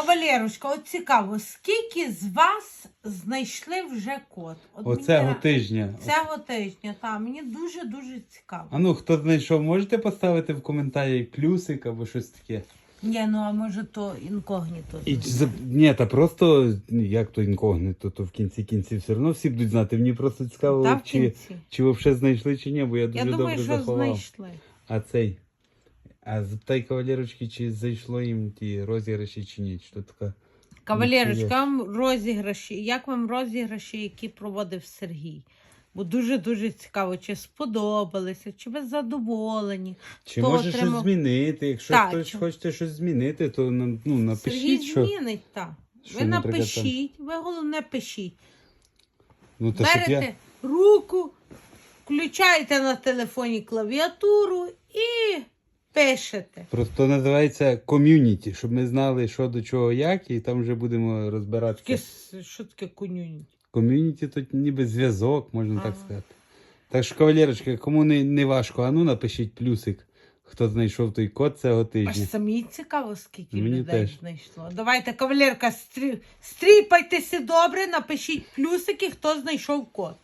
Кавалерочка, от цікаво, скільки з вас знайшли вже код? От Оцього мені- тижня. Цього тижня, так, мені дуже-дуже цікаво. А ну, хто знайшов, можете поставити в коментарі плюсик або щось таке. Ні, ну а може то інкогніто. І, за- ні, та просто як то інкогнито, то в кінці кінців все одно всі будуть знати. Мені просто цікаво, Та в чи, кінці. чи взагалі знайшли, чи ні, бо я дуже Я думаю, добре що заховав. знайшли. А цей. А запитай кавалерочки, чи зайшло їм ті розіграші, чи ні. Чи то така. Кавалерочка, вам розіграші. Як вам розіграші, які проводив Сергій? Бо дуже-дуже цікаво, чи сподобалися, чи ви задоволені. Чи Хто може отримав- щось змінити? Якщо Так, хтось чи- хоче щось змінити, то нам- ну, напишіть, Сергій що. змінить, так. що, Ви напишіть, ви головне пишіть. Ну, то Берете я... руку, включаєте на телефоні клавіатуру і пишете. Просто називається ком'юніті, щоб ми знали, що до чого, як, і там вже будемо розбиратися. що таке конюнь? Ком'юніті тут ніби зв'язок, можна так сказати. Так що, кавалерочка, кому не, не важко, а ну напишіть плюсик, хто знайшов той код цього Аж тижня. самі цікаво, скільки Мені людей теж. знайшло. Давайте, кавалерка, стрі... стріпайтеся добре, напишіть плюсики, хто знайшов код.